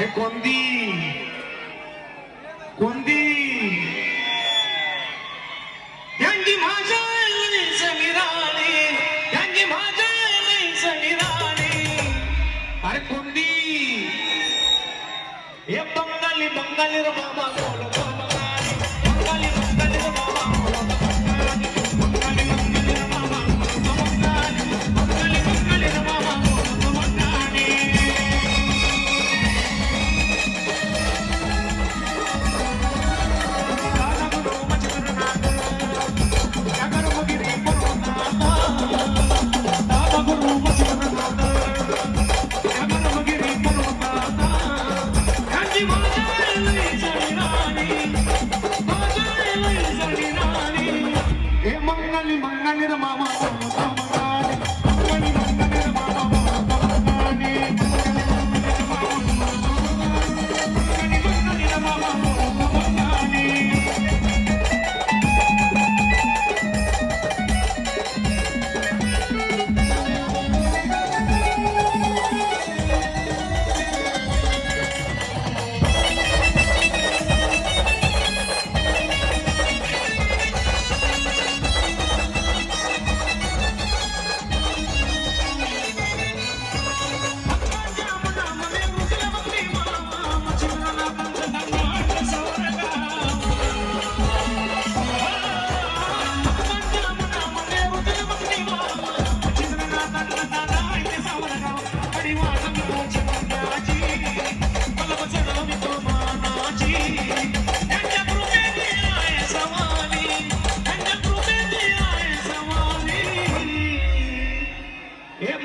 अरे कोणती कोणती यांची भाषा लईच निराळी. यांची भाषा लईच अरे कोणती हे बंगाली बंगाली रे बाबा बोल बाबा ಮಣ್ಣನಿರ ಮಾಮ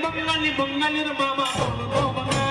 బొంగల్ని బొంగల్ని బాబా బొంగ